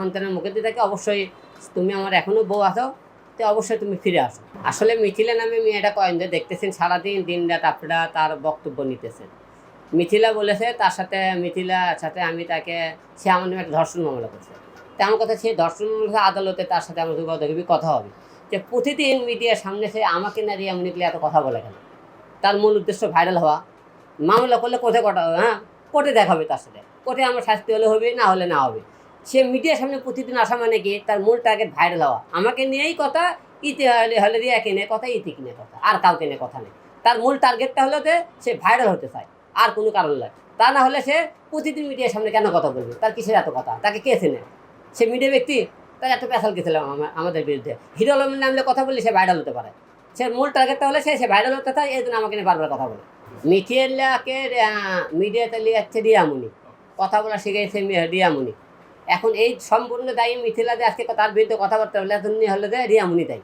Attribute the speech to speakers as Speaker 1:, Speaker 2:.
Speaker 1: সন্তানের মুখে দিয়ে থাকে অবশ্যই তুমি আমার এখনও বউ আছো, তো অবশ্যই তুমি ফিরে আসো। আসলে মিথিলা নামে মেয়েটা কয়েন দিয়ে দেখতেছেন, সারাদিন দিন রাত আপনারা তার বক্তব্য নিতেছেন। মিথিলা বলেছে, তার সাথে মিথিলার সাথে আমি তাকে, সে আমার নামে একটা ধর্ষণ মামলা করছে। তো আমার কথা সে ধর্ষণ মামলা আদালতে তার সাথে আমার দেখবি কথা হবে। যে প্রতিদিন মিডিয়ার সামনে সে আমাকে না রিয়া মুনিকলে এত কথা বলে কেন? তার মূল উদ্দেশ্য ভাইরাল হওয়া। মামলা করলে কোথায় কটা হবে হ্যাঁ কোর্টে দেখা হবে তার সাথে। কোর্টে আমার শাস্তি হলে হবে, না হলে না হবে। সে মিডিয়ার সামনে প্রতিদিন আসা মানে কি? তার মূল টার্গেট ভাইরাল হওয়া। আমাকে নিয়েই কথা ইতে হলে হলে রিয়া কিনে কথা, ইতি কিনে কথা। আর কাউকে নিয়ে কথা নেই। তার মূল টার্গেটটা হলো যে সে ভাইরাল হতে চায়। আর কোনো কারণ নয় তা না হলে সে প্রতিদিন মিডিয়ার সামনে কেন কথা বলবে? তার কিসের এত কথা? তাকে কে চেনে? সে মিডিয়া ব্যক্তি? তার এত পেশাল গেছিলাম আমাদের বিরুদ্ধে? হিরো আলমের নামলে কথা বললে সে ভাইরাল হতে পারে। সে মূল টার্গেটটা হলে সে সে ভাইরাল হতে চায়, এই জন্য আমাকে নিয়ে বারবার কথা বলে। মিথিয়াকে মিডিয়াতে নিয়ে যাচ্ছে রিয়ামুনি কথা বলা শিখেছে রিয়ামুনি এখন এই সম্পূর্ণ দায়ী মিথিলা দে আজকে তার বিরুদ্ধে কথাবার্তা হলে এত হলে যে রিয়ামুনি দায়ী।